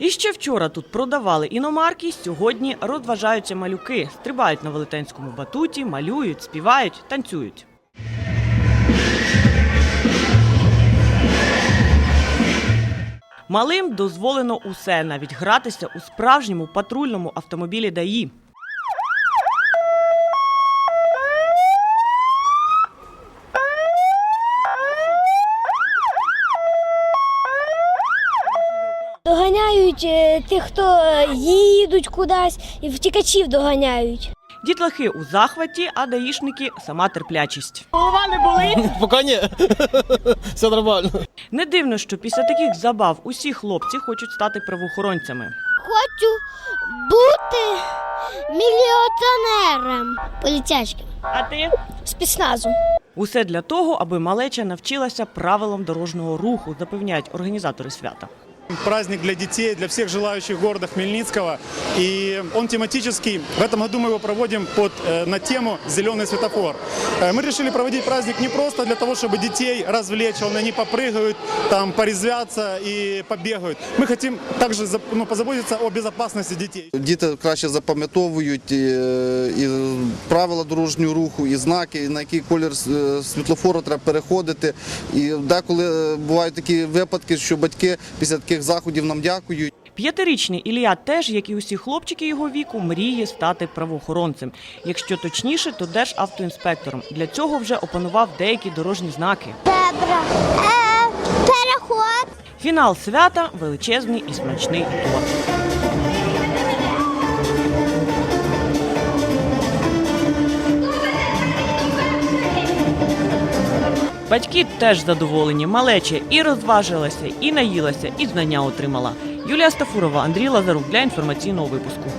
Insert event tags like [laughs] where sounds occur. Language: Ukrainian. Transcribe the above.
І ще вчора тут продавали іномарки, сьогодні розважаються малюки, стрибають на велетенському батуті, малюють, співають, танцюють. Малим дозволено усе, навіть гратися у справжньому патрульному автомобілі ДАІ. Доганяють е, тих, хто е, їдуть кудись, і втікачів доганяють. Дітлахи у захваті, а даїшники сама терплячість. Голова не болить. [laughs] Пока ні. [laughs] Все нормально. Не дивно, що після таких забав усі хлопці хочуть стати правоохоронцями. Хочу бути міліонером. Поліцейським. А ти? Спецназом. Усе для того, аби малеча навчилася правилам дорожнього руху, запевняють організатори свята. Праздник для детей, для всех желающих города Хмельницкого. И он тематический. В этом году мы его проводим под, э, на тему «Зеленый светофор». Э, мы решили проводить праздник не просто для того, чтобы детей развлечь, он, они попрыгают, там, порезвятся и побегают. Мы хотим также за- ну, позаботиться о безопасности детей. Діти краще запам'ятовують і, і правила дорожнього руху, і знаки, і на який колір е, світлофору треба переходити. І деколи е, бувають такі випадки, що батьки після таких заходів нам дякують. П'ятирічний Ілля теж, як і усі хлопчики його віку, мріє стати правоохоронцем. Якщо точніше, то державтоінспектором. Для цього вже опанував деякі дорожні знаки. Зебра, Е, переход. Фінал свята величезний і смачний торт. Батьки теж задоволені. Малече і розважилася, і наїлася, і знання отримала. Юлія Стафурова, Андрій Лазарук для інформаційного випуску.